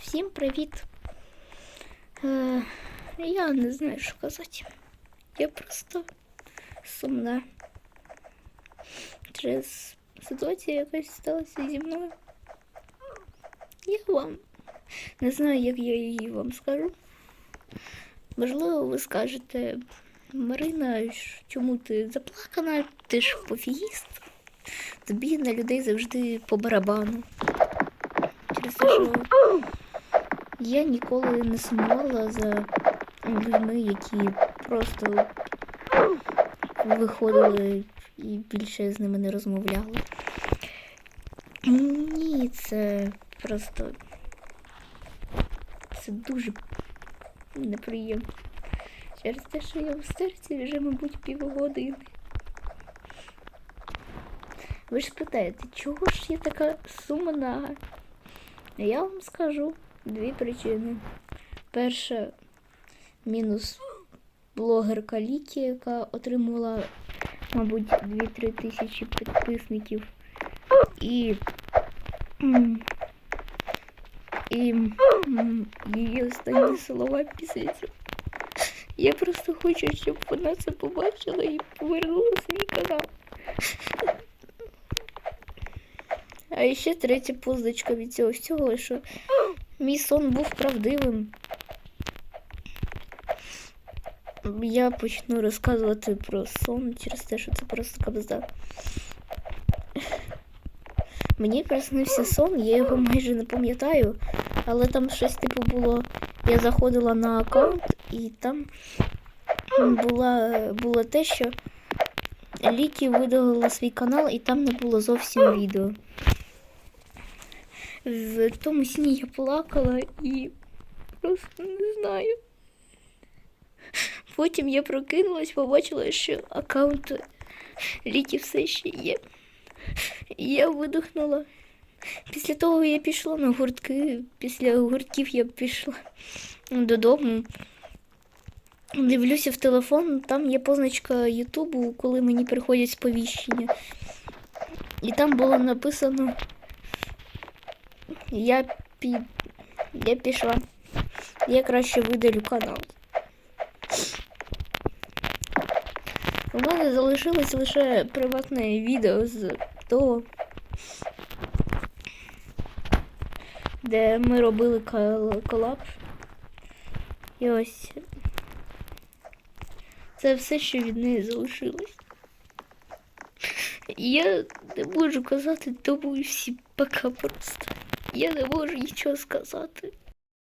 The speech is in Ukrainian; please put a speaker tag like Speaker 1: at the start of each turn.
Speaker 1: Всім привіт. Е, я не знаю, що казати. Я просто сумна. Через ситуацію якась сталася зі мною. Я вам не знаю, як я її вам скажу. Можливо, ви скажете, Марина, чому ти заплакана? Ти ж пофігіст. Тобі на людей завжди по барабану. Через те, що я ніколи не сумувала за людьми, які просто виходили і більше з ними не розмовляли. Ні, це просто це дуже неприємно. Через те, що я в серці вже, мабуть, півгодини. Ви ж питаєте, чого ж я така сумна? Я вам скажу дві причини. Перша мінус блогерка Лікі, яка отримала, мабуть, 2-3 тисячі підписників. І, і її останні слова після цього. Я просто хочу, щоб вона це побачила і повернула свій канал. А ще третя позначка від цього всього, що мій сон був правдивим. Я почну розказувати про сон через те, що це просто кабзда. Мені приснився сон, я його майже не пам'ятаю, але там щось типу було. Я заходила на аккаунт і там була, було те, що Лікі видалила свій канал, і там не було зовсім відео. В тому сні я плакала і просто не знаю. Потім я прокинулась, побачила, що аккаунт Лікі все ще є. І я видихнула. Після того я пішла на гуртки. Після гуртків я пішла додому. Дивлюся в телефон, там є позначка Ютубу, коли мені приходять сповіщення. І там було написано я пі... я пішла. Я краще видалю канал. У мене залишилось лише приватне відео з того, де ми робили кол- колаб. І ось це все, що від неї залишилось. Я не можу казати тому і всі пока просто. Я не можу нічого сказати.